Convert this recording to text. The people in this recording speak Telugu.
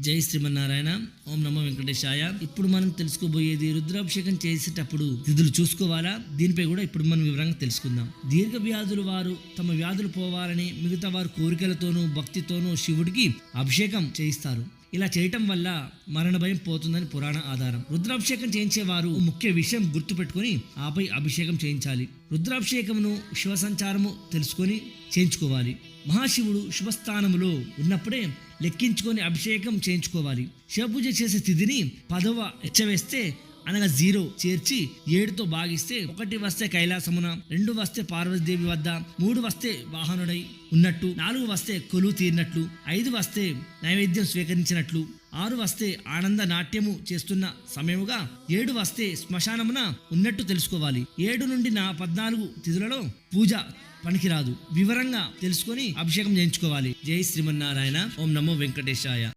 జై శ్రీమన్నారాయణ. ఓం నమో వెంకటేశాయ. ఇప్పుడు మనం తెలుసుకోబోయేది రుద్రాభిషేకం చేసేటప్పుడు తిథులు చూసుకోవాలా? దీనిపై కూడా ఇప్పుడు మనం వివరంగా తెలుసుకుందాం. దీర్ఘ వ్యాధులు వారు తమ వ్యాధులు పోవాలని మిగతా వారు కోరికలతోనూ భక్తితోనూ శివుడికి అభిషేకం చేయిస్తారు. ఇలా చేయటం వల్ల మరణ భయం పోతుందని పురాణ ఆధారం. రుద్రాభిషేకం చేయించేవారు ముఖ్య విషయం గుర్తుపెట్టుకొని ఆపై అభిషేకం చేయించాలి. రుద్రాభిషేకమును శివ సంచారము తెలుసుకొని చేయించుకోవాలి. మహాశివుడు శుభస్థానములో ఉన్నప్పుడే లెక్కించుకొని అభిషేకం చేయించుకోవాలి. శివపూజ చేసే తిథిని పదవ ఎచ్చవేస్తే అనగా జీరో చేర్చి ఏడుతో భాగిస్తే ఒకటి వస్తే కైలాసమున రెండు వస్తే పార్వతీదేవి వద్ద మూడు వస్తే వాహనుడై ఉన్నట్టు నాలుగు వస్తే కొలువు తీరినట్లు ఐదు వస్తే నైవేద్యం స్వీకరించినట్లు ఆరు వస్తే ఆనంద నాట్యము చేస్తున్న సమయముగా ఏడు వస్తే శ్మశానమున ఉన్నట్టు తెలుసుకోవాలి. ఏడు నుండి నా పద్నాలుగు తిథులలో పూజ పనికిరాదు. వివరంగా తెలుసుకొని అభిషేకం చేయించుకోవాలి. జై శ్రీమన్నారాయణ. ఓం నమో వెంకటేశాయ.